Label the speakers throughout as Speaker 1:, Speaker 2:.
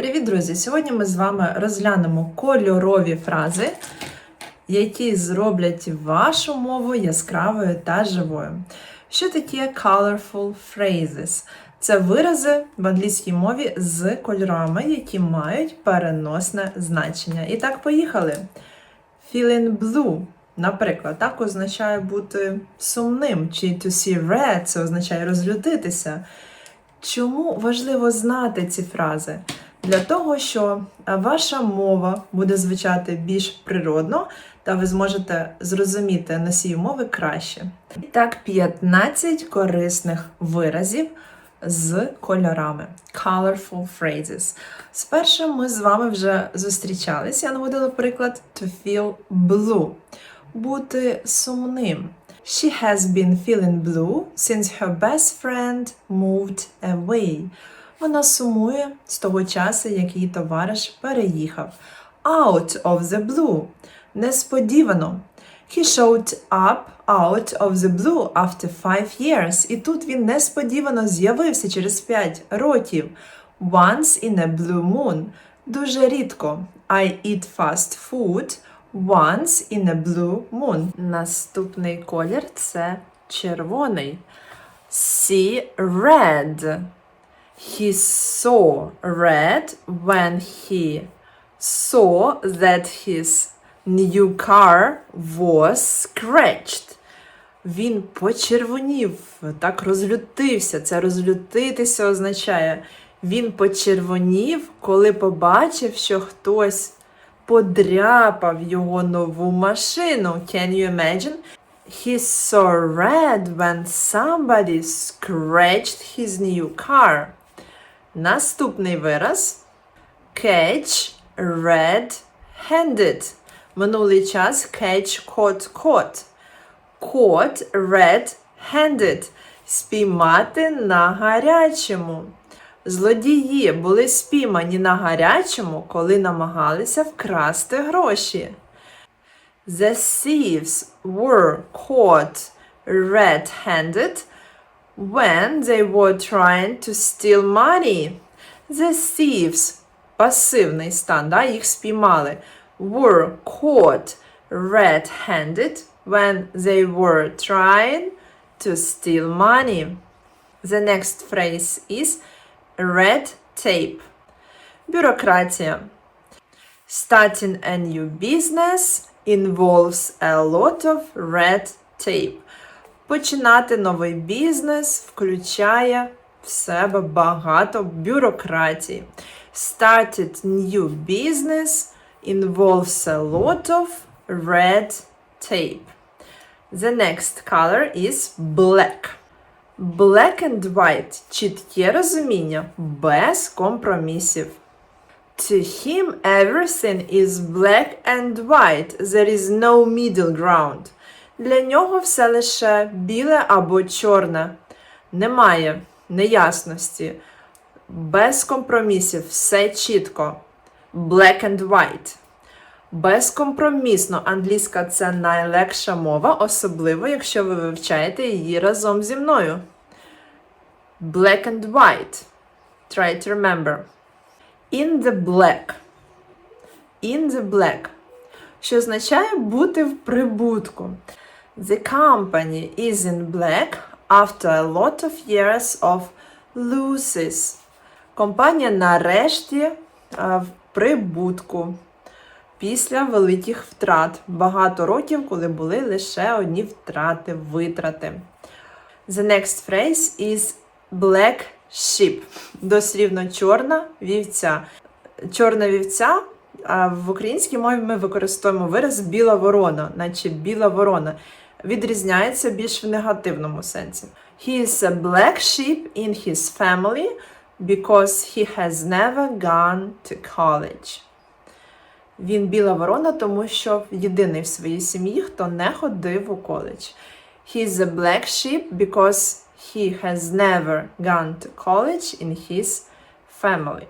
Speaker 1: Привіт, друзі! Сьогодні ми з вами розглянемо кольорові фрази, які зроблять вашу мову яскравою та живою. Що таке colorful phrases? Це вирази в англійській мові з кольорами, які мають переносне значення. І так, поїхали. Feeling blue, наприклад, так означає бути сумним, чи to see red це означає розлютитися. Чому важливо знати ці фрази? Для того, що е, ваша мова буде звучати більш природно, та ви зможете зрозуміти носію мови краще. І так, 15 корисних виразів з кольорами. Colorful phrases. Спершу ми з вами вже зустрічалися. Я наводила приклад to feel blue. Бути сумним. She has been feeling blue since her best friend moved away. Вона сумує з того часу, як її товариш переїхав. Out of the blue. Несподівано. He showed up out of the blue after five years. І тут він несподівано з'явився через 5 років. Once in a blue moon. Дуже рідко. I eat fast food once in a blue moon. Наступний колір це червоний. See red. He saw red when he saw that his new car was scratched. Він почервонів, так розлютився. Це розлютитися означає. Він почервонів, коли побачив, що хтось подряпав його нову машину. Can you imagine? He saw red when somebody scratched his new car. Наступний вираз catch red-handed. Минулий час catch caught caught. Caught red-handed. Спіймати на гарячому. Злодії були спіймані на гарячому, коли намагалися вкрасти гроші. The thieves were caught red-handed when they were trying to steal money. The thieves пасивний стан, да, їх спіймали. Were caught red-handed when they were trying to steal money. The next phrase is red tape. Бюрократія. Starting a new business involves a lot of red tape. Починати новий бізнес включає в себе багато бюрократії. Started new business involves a lot of red tape. The next color is black. Black and white чітке розуміння без компромісів. To him everything is black and white. There is no middle ground. Для нього все лише біле або чорне. Немає неясності. Без компромісів, все чітко. Black and white. Безкомпромісно англійська це найлегша мова, особливо якщо ви вивчаєте її разом зі мною. Black and white. Try to remember. In the black. In the black. Що означає бути в прибутку. The company is in black after a lot of years of losses. Компанія нарешті е, в прибутку після великих втрат. Багато років, коли були лише одні втрати, витрати. The next phrase is black sheep. Дослівно чорна вівця. Чорна вівця. А в українській мові ми використовуємо вираз біла ворона, наче біла ворона. Відрізняється більш в негативному сенсі. He is a black sheep in his family because he has never gone to college. Він біла ворона, тому що єдиний в своїй сім'ї, хто не ходив у коледж. He is a black sheep because he has never gone to college in his family.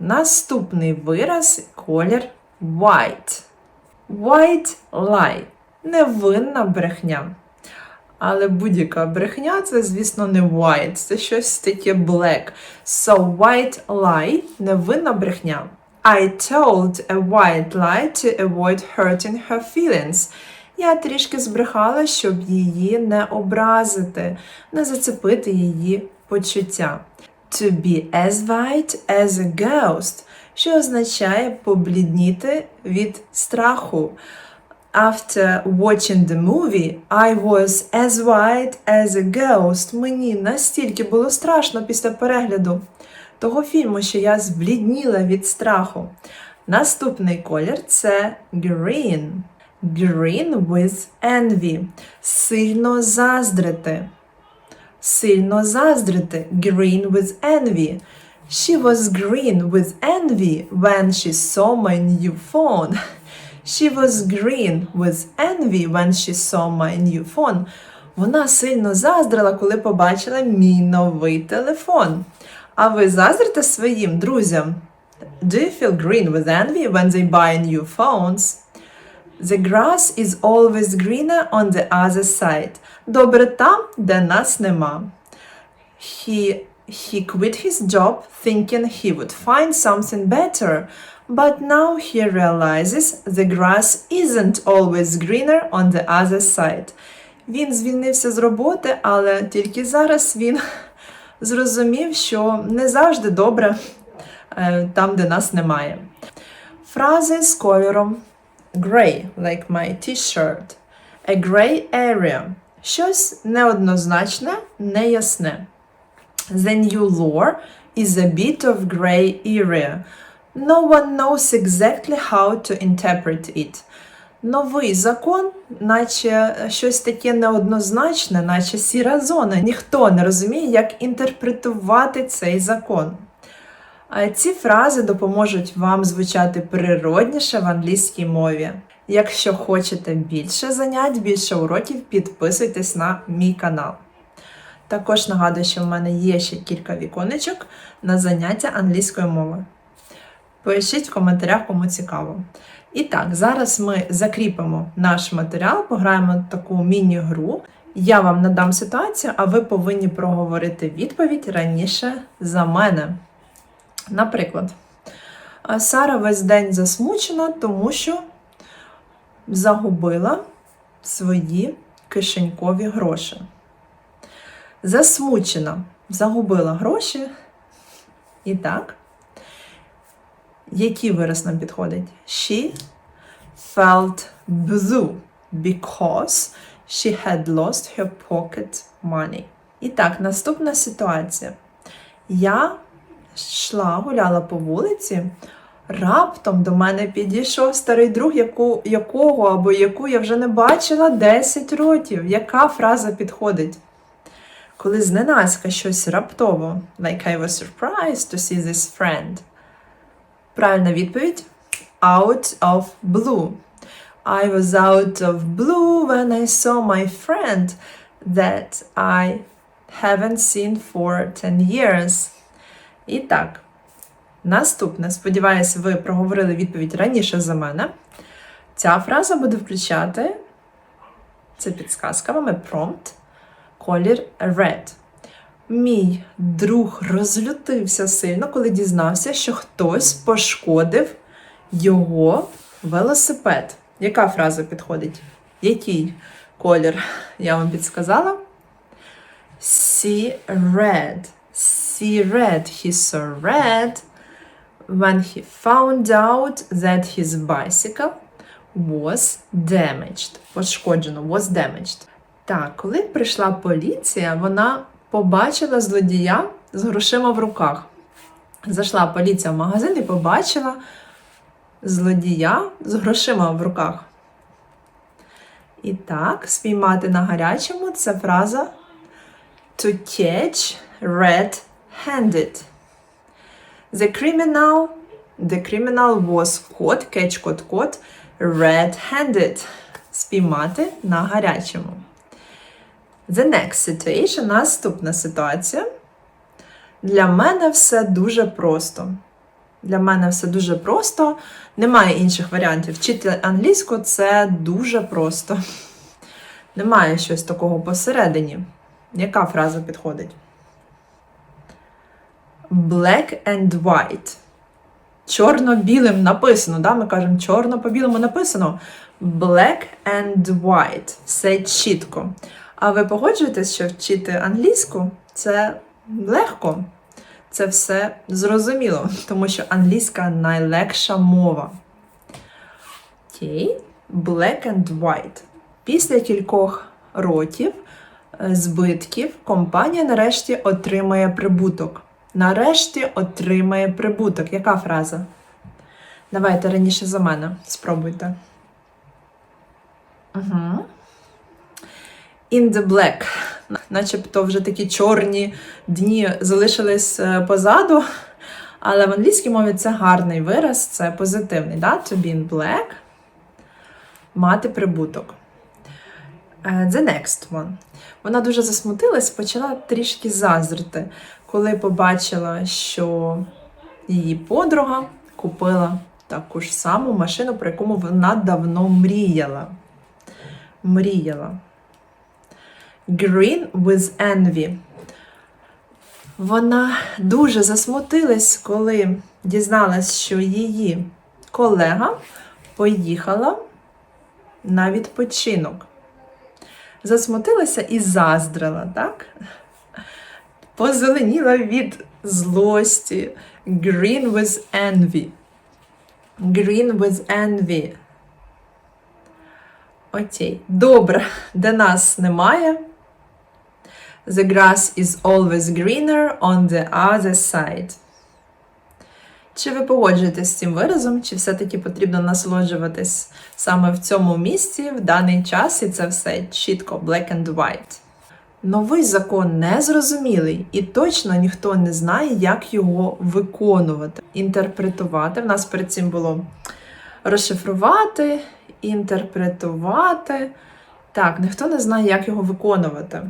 Speaker 1: Наступний вираз колір white. White lie. Невинна брехня. Але будь-яка брехня це, звісно, не white, це щось таке black. So white lie невинна брехня. I told a white lie to avoid hurting her feelings. Я трішки збрехала, щоб її не образити, не зацепити її почуття. To be as white as a ghost, що означає поблідніти від страху. After watching the movie, I was as white as a ghost. Мені настільки було страшно після перегляду того фільму, що я зблідніла від страху. Наступний колір це green. Green with envy. Сильно заздрити. Сильно заздрити. Green with envy. She was green with envy when she saw my new phone. She was green with envy when she saw my new phone. Вона сильно заздрила, коли побачила мій новий телефон. А ви заздрите своїм друзям? Do you feel green with envy when they buy new phones? The grass is always greener on the other side. Добре там, де нас нема. He, he quit his job thinking he would find something better, but now he realizes the grass isn't always greener on the other side. Він звільнився з роботи, але тільки зараз він зрозумів, що не завжди добре е, там, де нас немає. Фрази з кольором Grey, like my t-shirt. A grey area. Щось неоднозначне, неясне. The new law is a bit of grey area. No one knows exactly how to interpret it. Новий закон, наче щось таке неоднозначне, наче сіра зона. Ніхто не розуміє, як інтерпретувати цей закон. Ці фрази допоможуть вам звучати природніше в англійській мові. Якщо хочете більше занять, більше уроків, підписуйтесь на мій канал. Також нагадую, що в мене є ще кілька віконечок на заняття англійської мови. Пишіть в коментарях, кому цікаво. І так, зараз ми закріпимо наш матеріал, пограємо таку міні-гру. Я вам надам ситуацію, а ви повинні проговорити відповідь раніше за мене. Наприклад, Сара весь день засмучена, тому що загубила свої кишенькові гроші. Засмучена, загубила гроші. І так. Який вираз нам підходить? She felt blue because she had lost her pocket money. І так, наступна ситуація. Я йшла, гуляла по вулиці, раптом до мене підійшов старий друг, яку, якого або яку я вже не бачила 10 років. Яка фраза підходить? Коли зненацька щось раптово, like I was surprised to see this friend. Правильна відповідь out of blue. I was out of blue when I saw my friend that I haven't seen for 10 years. І так, наступне. Сподіваюся, ви проговорили відповідь раніше за мене. Ця фраза буде включати, це підсказка вам, prompt, колір red. Мій друг розлютився сильно, коли дізнався, що хтось пошкодив його велосипед. Яка фраза підходить? Який колір я вам підсказала? See red. See red. He saw red when he found out that his bicycle was damaged. Пошкоджено, was damaged. Так, коли прийшла поліція, вона побачила злодія з грошима в руках. Зайшла поліція в магазин і побачила злодія з грошима в руках. І так, спіймати на гарячому це фраза to catch red-handed. The criminal, the criminal was caught, catch caught, caught, red-handed. Спіймати на гарячому. The next situation, наступна ситуація. Для мене все дуже просто. Для мене все дуже просто. Немає інших варіантів. Вчити англійську це дуже просто. Немає щось такого посередині. Яка фраза підходить? Black and white. Чорно-білим написано. Да? Ми кажемо чорно по білому написано. Black and white. Все чітко. А ви погоджуєтесь, що вчити англійську це легко. Це все зрозуміло, тому що англійська найлегша мова. Окей. Black and white. Після кількох років е, збитків компанія нарешті отримає прибуток. Нарешті отримає прибуток. Яка фраза? Давайте раніше за мене. Спробуйте. Угу. In the black. Начебто вже такі чорні дні залишились е, позаду. Але в англійській мові це гарний вираз, це позитивний. Да? To be in black. Мати прибуток. Е, The next one. Вона дуже засмутилась, почала трішки заздрити, коли побачила, що її подруга купила таку ж саму машину, про яку вона давно мріяла. Мріяла. Green with envy. Вона дуже засмутилась, коли дізналась, що її колега поїхала на відпочинок. Засмутилася і заздрила, так? Позеленіла від злості. Green with envy. Green with envy. Окей. Добре, де нас немає. The grass is always greener on the other side. Чи ви погоджуєтесь з цим виразом, чи все-таки потрібно насолоджуватись саме в цьому місці в даний час, і це все чітко black and white. Новий закон незрозумілий, і точно ніхто не знає, як його виконувати, інтерпретувати. В нас перед цим було розшифрувати, інтерпретувати. Так, ніхто не знає, як його виконувати.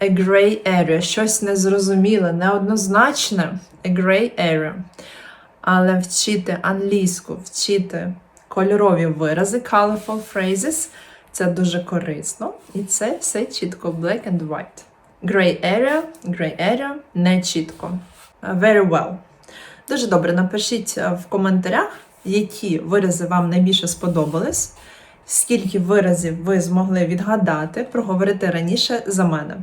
Speaker 1: A gray area, щось незрозуміле, неоднозначне. A gray area. Але вчити англійську, вчити кольорові вирази, colorful phrases, це дуже корисно. І це все чітко black and white. Gray area, gray area, не чітко. Very well. Дуже добре. Напишіть е, в коментарях, які вирази вам найбільше сподобались, скільки виразів ви змогли відгадати, проговорити раніше за мене.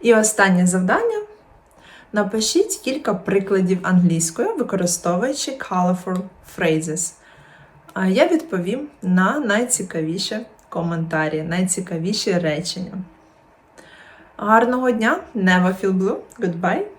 Speaker 1: І останнє завдання. Напишіть кілька прикладів англійською, використовуючи colorful phrases. А я відповім на найцікавіші коментарі, найцікавіші речення. Гарного дня! Never feel blue. Goodbye!